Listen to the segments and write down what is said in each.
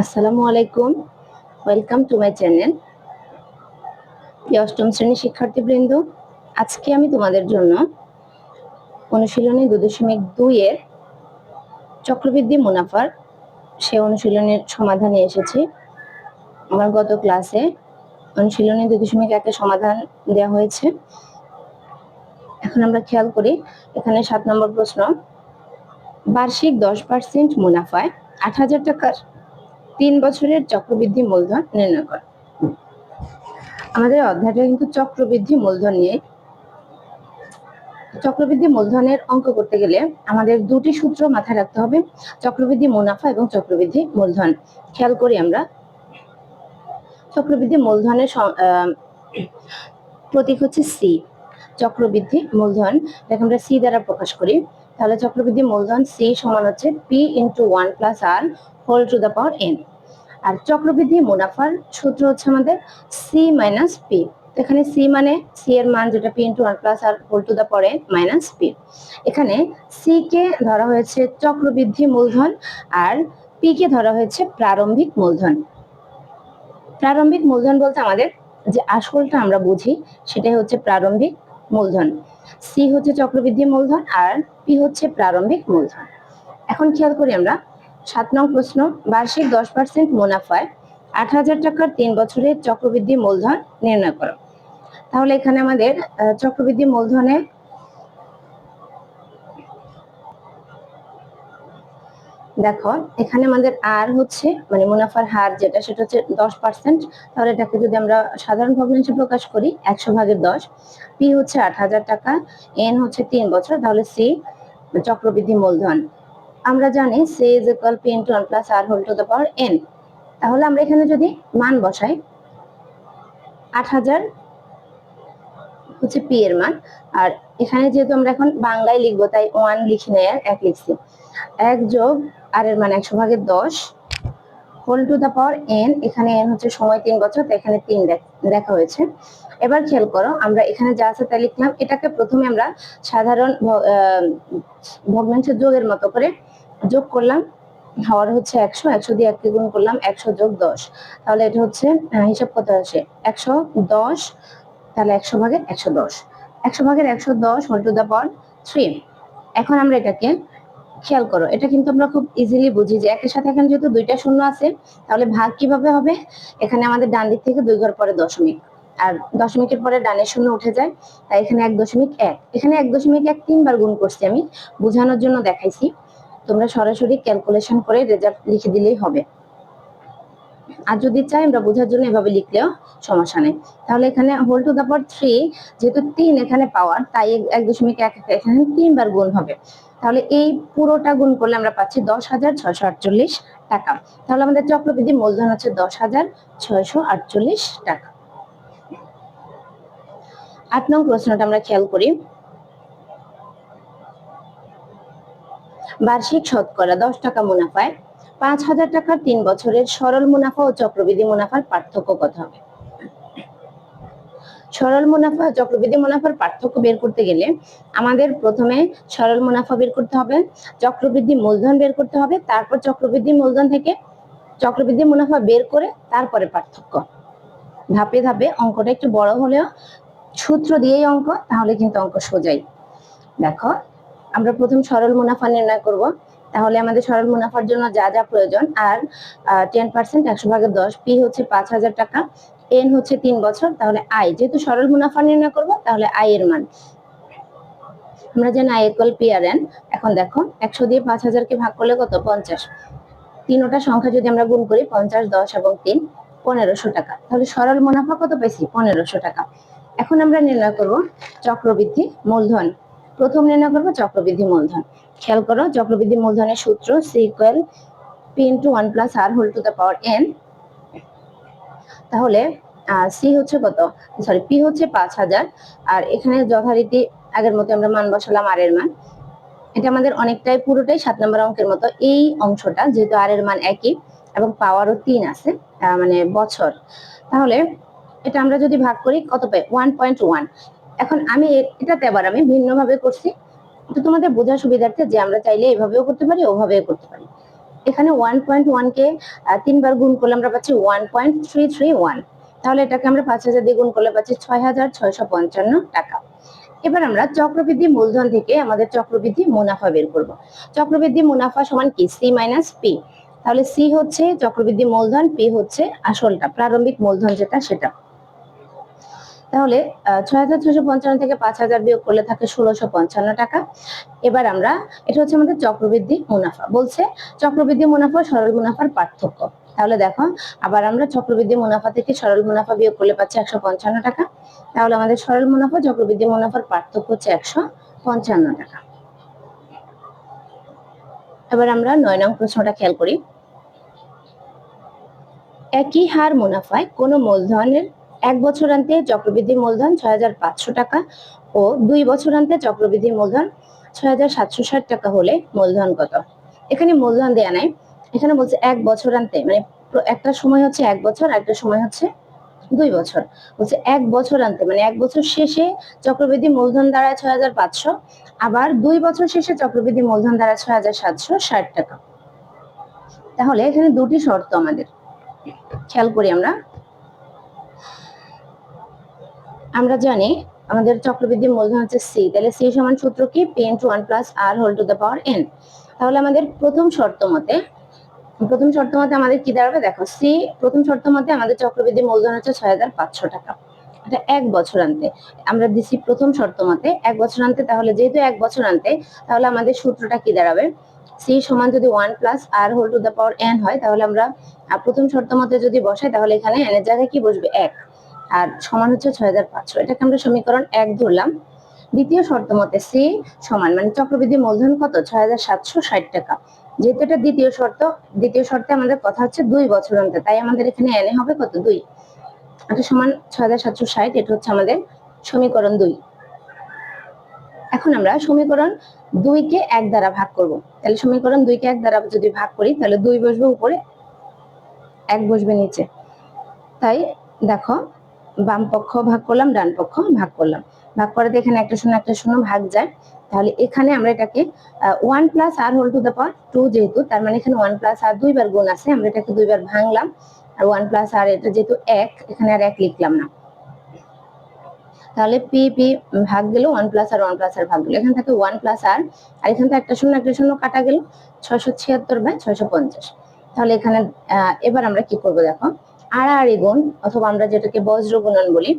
আসসালামু আলাইকুম। Welcome to my channel অষ্টম শ্রেণির শিক্ষার্থীবৃন্দ, আজকে আমি তোমাদের জন্য অনুশীলনী দু দশমিক দুইয়ের চক্রবৃদ্ধি মুনাফার সে অনুশীলনের সমাধান এসেছি। আমার গত ক্লাসে অনুশীলনী দু দশমিক একের সমাধান দেওয়া হয়েছে। এখন আমরা খেয়াল করি, এখানে সাত নম্বর প্রশ্ন, বার্ষিক দশ পার্সেন্ট মুনাফায় আট হাজার টাকার তিন বছরের চক্রবৃদ্ধি মূলধন নির্ণয় করা। আমাদের অধ্যায়টা কিন্তু চক্রবৃদ্ধি মূলধন নিয়ে। চক্রবৃদ্ধি মূলধনের অঙ্ক করতে গেলে আমাদের দুটি সূত্র মাথায় রাখতে হবে, চক্রবৃদ্ধি মুনাফা এবং চক্রবৃদ্ধি মূলধন। খেয়াল করি আমরা। চক্রবৃদ্ধি মূলধনের প্রতীক হচ্ছে সি চক্রবৃদ্ধি মূলধন এটাকে আমরা সি দ্বারা প্রকাশ করি। তাহলে চক্রবৃদ্ধি মূলধন সি সমান হচ্ছে P into one plus R whole to the power N আর চক্রবৃদ্ধি মুনাফার সূত্র হচ্ছে আমাদের সি মাইনাস পি এখানে সি মানে সি এর মান যেটা P into one plus R whole to power N minus P এখানে সি কে ধরা হয়েছে চক্রবৃদ্ধি মূলধন আর পি কে ধরা হয়েছে প্রারম্ভিক মূলধন। প্রারম্ভিক মূলধন বলতে আমাদের যে আসলটা আমরা বুঝি সেটাই হচ্ছে প্রারম্ভিক মূলধন। সি হচ্ছে চক্রবৃদ্ধি মূলধন আর পি হচ্ছে প্রারম্ভিক মূলধন। এখন খেয়াল করি আমরা সাত নং প্রশ্ন, বার্ষিক দশ পার্সেন্ট মুনাফায় আট হাজার টাকার তিন বছরের চক্রবৃদ্ধি মূলধন নির্ণয় করো। তাহলে এখানে আমাদের চক্রবৃদ্ধি মূলধনে দেখো, এখানে আমাদের আর হচ্ছে মানে মুনাফার হার যেটা, সেটা হচ্ছে দশ পার্সেন্ট তাহলে এটাকে যদি আমরা সাধারণ ভগ্নাংশে প্রকাশ করি, একশো ভাগের দশ, পি হচ্ছে আট হাজার টাকা, এন হচ্ছে তিন বছর। তাহলে সি, চক্রবৃদ্ধি মূলধন। আমরা জানি C is equal P into one plus R whole to the power N তাহলে আমরা এখানে যদি মান বসাই, আট হাজার হচ্ছে পি এর মান। আর এখানে যেহেতু আমরা এখন বাংলায় লিখব, তাই ওয়ান লিখি নেই আর এক লিখছি। এক যোগ আর এর মান একশো ভাগের দশ whole to the power N এখানে এন হচ্ছে সময় তিন বছর, তাই এখানে তিন দেখ- হয়েছে। এবার খেয়াল করো, আমরা এখানে যা আছে তাই লিখলাম, এটাকে প্রথমে আমরা সাধারণ ভগ্নাংশের যোগের মতো করে যোগ করলাম, হওয়ার হচ্ছে একশো একশো দিয়ে এককে গুণ করলাম একশো যোগ দশ। তাহলে এটা হচ্ছে হিসাব কত আসে? একশো দশ, তাহলে একশো ভাগের একশো দশ। একশো ভাগের একশো দশ whole to the power three এখন আমরা এটাকে খেয়াল করো, এটা কিন্তু আমরা খুব ইজিলি বুঝি যে একের সাথে এখানে যেহেতু দুইটা শূন্য আছে, তাহলে ভাগ কীভাবে হবে? এখানে আমাদের ডান দিক থেকে দুই ঘর পরে দশমিক। আর দশমিকের পরে ডানের শূন্য উঠে যায়, তাই এখানে এক দশমিক এক। এখানে এক দশমিক এক তিনবার গুণ করছি আমি, বোঝানোর জন্য দেখাইছি। তোমরা সরাসরি ক্যালকুলেশন করে রেজাল্ট লিখে দিলেই হবে। আর যদি চাই, আমরা বোঝার জন্য এভাবে লিখলেও সমস্যা নেই। তাহলে এখানে whole to the power three যেহেতু তিন এখানে পাওয়ার তাই এক- দশমিক এক এখানে তিনবার গুণ হবে। তাহলে এই পুরোটা গুণ করলে আমরা পাচ্ছি দশ হাজার ছয়শো আটচল্লিশ টাকা। তাহলে আমাদের চক্রবৃদ্ধি মূলধন হচ্ছে দশ হাজার ছয়শো আটচল্লিশ টাকা। আট নং প্রশ্নটা আমরা খেয়াল করি। বার্ষিক শতকরা দশ টাকা মুনাফায়, পাঁচ হাজার টাকার তিন বছরের সরল মুনাফা ও চক্রবৃদ্ধি মুনাফার পার্থক্য কত হবে। সরল মুনাফা, চক্রবৃদ্ধি মুনাফার পার্থক্য বের করতে গেলে আমাদের প্রথমে সরল মুনাফা বের করতে হবে, চক্রবৃদ্ধি মূলধন বের করতে হবে, তারপর চক্রবৃদ্ধি মূলধন থেকে চক্রবৃদ্ধি মুনাফা বের করে তারপরে পার্থক্য। ধাপে ধাপে অঙ্কটা একটু বড় হলেও সূত্র দিয়েই অঙ্ক, তাহলে কিন্তু অঙ্ক সোজাই। দেখো আমরা প্রথম সরল মুনাফা নির্ণয় করব। তাহলে আমাদের সরল মুনাফার জন্য যা যা প্রয়োজন, আর টেন পার্সেন্ট একশো ভাগের দশ পি হচ্ছে পাঁচ হাজার টাকা এন হচ্ছে তিন বছর, তাহলে আই যেহেতু সরল মুনাফা নির্ণয় করব, তাহলে আই এর মান। আমরা জানি I equal P R N এখন দেখো, একশো দিয়ে পাঁচ হাজারকে ভাগ করলে কত? পঞ্চাশ। তিনোটা সংখ্যা যদি আমরা গুণ করি, পঞ্চাশ, দশ এবং তিন, পনেরোশো টাকা। তাহলে সরল মুনাফা কত পেয়েছি? পনেরোশো টাকা। এখন আমরা নির্ণয় করব চক্রবৃদ্ধি, মূলধন। প্রথম নির্ণয় করব চক্রবৃদ্ধি মূলধন। খেয়াল করো, চক্রবৃদ্ধি মূলধনের সূত্র C equal P into one plus R whole to the power N তাহলে সি হচ্ছে কত? সরি পি হচ্ছে পাঁচ হাজার। আর এখানে যথারীতি আগের মতো আমরা মান বসালাম আর এর মান। এটা আমাদের অনেকটাই পুরোটাই সাত নম্বর অঙ্কের মতো। এই অংশটা যেহেতু আর এর মান একই এবং পাওয়ারও তিন আছে মানে বছর। তাহলে, এটা আমরা যদি ভাগ করি, কত পাই? ওয়ান পয়েন্ট ওয়ান এখন আমি এটাতে আবার আমি ভিন্নভাবে করছি। তো তোমাদের বোঝার সুবিধার্থে যে আমরা চাইলে এভাবেও করতে পারি, ওভাবেও করতে পারি। এখানে ওয়ান পয়েন্ট ওয়ান কে তিনবার গুণ করলে আমরা পাচ্ছি one point three three one তাহলে এটাকে আমরা পাঁচ হাজার দিয়ে গুণ করলে পাচ্ছি ছয় হাজার ছয়শো পঞ্চান্ন টাকা। এবার আমরা চক্রবৃদ্ধি মূলধন থেকে আমাদের চক্রবৃদ্ধি মুনাফা বের করব। চক্রবৃদ্ধি মুনাফা সমান কি? সি মাইনাস পি তাহলে সি হচ্ছে চক্রবৃদ্ধি মূলধন পি হচ্ছে আসলটা, প্রারম্ভিক মূলধন যেটা, সেটা। তাহলে ছয় হাজার ছয়শো পঞ্চান্ন থেকে পাঁচ হাজার বিয়োগ করলে থাকে ষোলোশো পঞ্চান্ন টাকা। এবার আমরা, এটা হচ্ছে আমাদের চক্রবৃদ্ধি মুনাফা। বলছে চক্রবৃদ্ধি মুনাফা, সরল মুনাফার পার্থক্য। তাহলে দেখো, আবার আমরা চক্রবৃদ্ধি মুনাফা থেকে সরল মুনাফা বিয়োগ করলে পাচ্ছি একশো পঞ্চান্ন টাকা। তাহলে আমাদের সরল মুনাফা, চক্রবৃদ্ধি মুনাফার পার্থক্য হচ্ছে একশো পঞ্চান্ন টাকা। এবার আমরা নয় নং প্রশ্নটা খেয়াল করি। একই হার মুনাফায় কোনো মূলধনের এক বছর বছরান্তে চক্রবৃদ্ধি মূলধন ছয় হাজার পাঁচশো টাকা ও দুই বছর বছরান্তে চক্রবৃদ্ধি মূলধন ছয় হাজার সাতশো ষাট টাকা হলে মূলধন কত? এখানে মূলধন দেয়া নাই। এখানে বলছে এক বছর বছরান্তে মানে একটা সময় হচ্ছে এক বছর একটা সময় হচ্ছে দুই বছর। বলছে এক বছর আনতে মানে এক বছর শেষে চক্রবৃদ্ধি মূলধন দাঁড়ায় ছয় হাজার পাঁচশো, আবার দুই বছর শেষে চক্রবৃদ্ধি মূলধন দাঁড়ায় ছয় হাজার সাতশো ষাট টাকা। তাহলে এখানে দুটি শর্ত আমাদের। খেয়াল করি আমরা। আমরা জানি আমাদের চক্রবৃদ্ধি মূলধন হচ্ছে সি তাহলে সি সমান সূত্র কি? P into one plus R whole to the power N তাহলে আমাদের প্রথম শর্ত মতে, প্রথম শর্ত মতে আমাদের কি দাঁড়াবে? দেখো সি প্রথম শর্ত মতে আমাদের চক্রবৃদ্ধি মূলধন হচ্ছে ছয় হাজার পাঁচশো টাকা। এটা এক বছর আনতে। আমরা দিছি প্রথম শর্ত মতে এক বছর আনতে, তাহলে যেহেতু এক বছর আনতে, তাহলে আমাদের সূত্রটা কি দাঁড়াবে? সি সমান যদি one plus R whole to the power N হয়, তাহলে আমরা প্রথম শর্ত মতে যদি বসাই, তাহলে এখানে এন এর জায়গায় কি বসবে? এক। আর সমান হচ্ছে ছয় হাজার পাঁচশো। এটাকে আমরা সমীকরণ এক ধরলাম। দ্বিতীয় শর্ত মতে সি সমান মানে চক্রবৃদ্ধি মূলধন কত? ছয় হাজার সাতশো ষাট টাকা। যেহেতু এটা দ্বিতীয় শর্ত, দ্বিতীয় শর্তে আমাদের কথা হচ্ছে দুই বছর অন্তে তাই আমাদের এখানে এনে হবে কত? দুই। এটা সমান ছয় হাজার সাতশো ষাট, এটা হচ্ছে আমাদের সমীকরণ দুই। এখন আমরা সমীকরণ দুইকে এক দ্বারা ভাগ করব। তাহলে সমীকরণ দুইকে এক দ্বারা যদি ভাগ করি, তাহলে দুই বসবে উপরে, এক বসবে নিচে। তাই দেখো বাম পক্ষ ভাগ করলাম, ডান পক্ষ ভাগ করলাম। ভাগ করাতে এখানে একটা শূন্য একটা শূন্য ভাগ যায়। তাহলে এখানে আমরা এটাকে one plus R whole to the power two যেহেতু, তার মানে এখানে ওয়ান প্লাস আর দুইবার গুণ আছে, আমরা এটাকে দুইবার ভাঙলাম। আর ওয়ান প্লাস আর এটা যেহেতু এক, এখানে আর এক লিখলাম না। তাহলে পি পি ভাগ গেল one plus R one plus R ভাগ গেল। এখান থেকে ওয়ান প্লাস আর আর এখান থেকে একটা শূন্য একটা শূন্য কাটা গেল। ছয়শো ছিয়াত্তর বাই ছয়শো পঞ্চাশ। তাহলে এখানে এবার আমরা কি করব দেখো? আড়াআড়ি গুণ অথবা আমরা যেটাকে বজ্র গুণন বলি,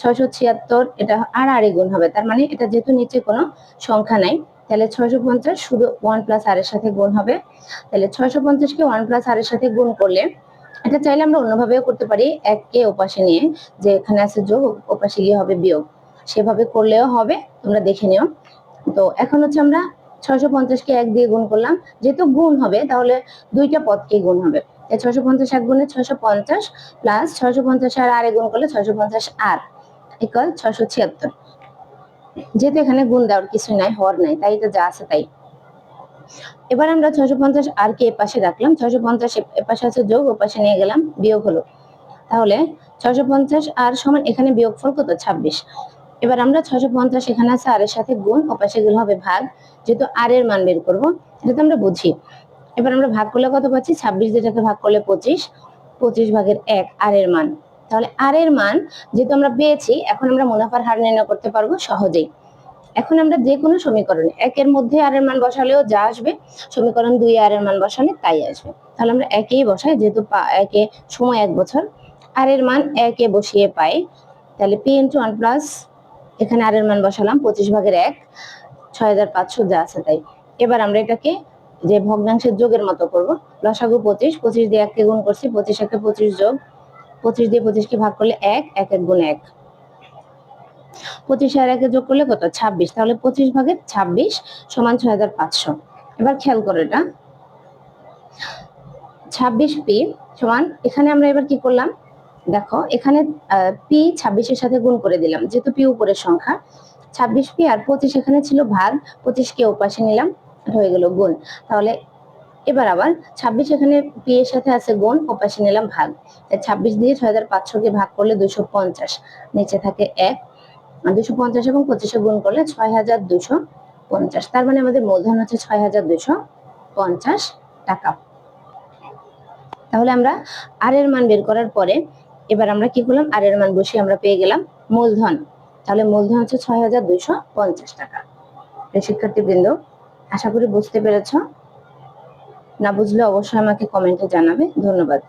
ছয়শো ছিয়াত্তর এটা আড়াআড়ি গুণ হবে। তার মানে এটা যেহেতু নিচে কোনো সংখ্যা নাই, তাহলে ছয়শো পঞ্চাশ শুধু ওয়ান প্লাস আর এর সাথে গুণ হবে। তাহলে ছয়শো পঞ্চাশকে ওয়ান প্লাস আর এর সাথে গুণ করলে এটা চাইলে আমরা অন্যভাবেও করতে পারি এককে ওপাশে নিয়ে যে এখানে আছে যোগ, ওপাশে গিয়ে হবে বিয়োগ। সেভাবে করলেও হবে, তোমরা দেখে নিও। তো এখন হচ্ছে আমরা ছয়শো পঞ্চাশকে এক দিয়ে গুণ করলাম। যেহেতু গুণ হবে, তাহলে দুইটা পদকে গুণ হবে। ছয়শো পঞ্চাশ এক গুণে ছয়শো পঞ্চাশ প্লাস ছয়শো পঞ্চাশ আর আরে গুণ করলে ছয়শো পঞ্চাশ আর ছয়শো ছিয়াত্তর। যেহেতু এখানে গুণ দেওয়ার কিছু নাই, হর নাই, তাই যা আছে তাই। এবার আমরা ছয়শো পঞ্চাশ আর কে পাশে রাখলাম, ছয়শো পঞ্চাশ পাশে আছে যোগ ও পাশে নিয়ে গেলাম, বিয়োগ হলো। তাহলে ছয়শো পঞ্চাশ আর সমান এখানে কত? ছাব্বিশ। এবার আমরা ছয়শো পঞ্চাশ এখানে আছে আর এর সাথে গুণ ও পাশে গেলে হবে ভাগ, যেহেতু আর এর মান বের করব, এটা তো আমরা বুঝি। এবার আমরা ভাগ করলে কত পাচ্ছি? ছাব্বিশ, যেটাকে ভাগ করলে পঁচিশ পঁচিশ ভাগের এক, আর এর মান। তাহলে আর এর মান যেহেতু আমরা পেয়েছি, এখন আমরা মুনাফার হার নির্ণয় করতে পারব সহজেই। এখন আমরা যে কোনো সমীকরণে, একের মধ্যে আর এর মান বসালেও যা আসবে, সমীকরণ দুই আর এর মান বসালে তাই আসবে। তাহলে আমরা একেই বসাই, যেহেতু একে সময় এক বছর, আর এর মান একে বসিয়ে পাই, তাহলে পি ইন্টু ওয়ান প্লাস, এখানে আর এর মান বসালাম, পঁচিশ ভাগের এক, ছয় হাজার পাঁচশো যা আছে তাই। এবার আমরা এটাকে যে ভগ্নাংশের যোগের মতো করব। লসাগু পঁচিশ পঁচিশ দিয়ে এককে গুণ করছি, পঁচিশ একে পঁচিশ যোগ। পঁচিশ দিয়ে পঁচিশকে ভাগ করলে এক এক এক গুণ এক। পঁচিশ আর একে যোগ করলে কত? ছাব্বিশ। তাহলে পঁচিশ ভাগের ছাব্বিশ সমান ছয় হাজার পাঁচশো। এবার খেয়াল করো এটা। ছাব্বিশ পি সমান, এখানে আমরা এবার কি করলাম? দেখো, এখানে পি ছাব্বিশের সাথে গুণ করে দিলাম, যেহেতু পি উপরের সংখ্যা। ছাব্বিশ পি আর পঁচিশ এখানে ছিল ভাগ, পঁচিশকে ওপাশে নিলাম। হয়ে গেল গুণ। তাহলে এবার আবার ছাব্বিশ এখানে পি এর সাথে আছে গুণ, ওপাশে নিলাম ভাগ। ছাব্বিশ দিয়ে ছয় হাজার পাঁচশোকে ভাগ করলে দুশো পঞ্চাশ, নিচে থাকে এক। দুশো পঞ্চাশ এবং পঁচিশে গুণ করলে ছয় হাজার দুশো পঞ্চাশ। তার মানে আমাদের মূলধন হচ্ছে ছয় হাজার দুশো পঞ্চাশ টাকা। তাহলে আমরা আর এর মান বের করার পরে এবার আমরা কি করলাম? আর এর মান বসিয়ে আমরা পেয়ে গেলাম মূলধন। তাহলে মূলধন হচ্ছে ছয় হাজার দুশো পঞ্চাশ টাকা। শিক্ষার্থীবৃন্দ আশা করি বুঝতে পেরেছ। না বুঝলে অবশ্যই আমাকে কমেন্টে জানাবে। ধন্যবাদ।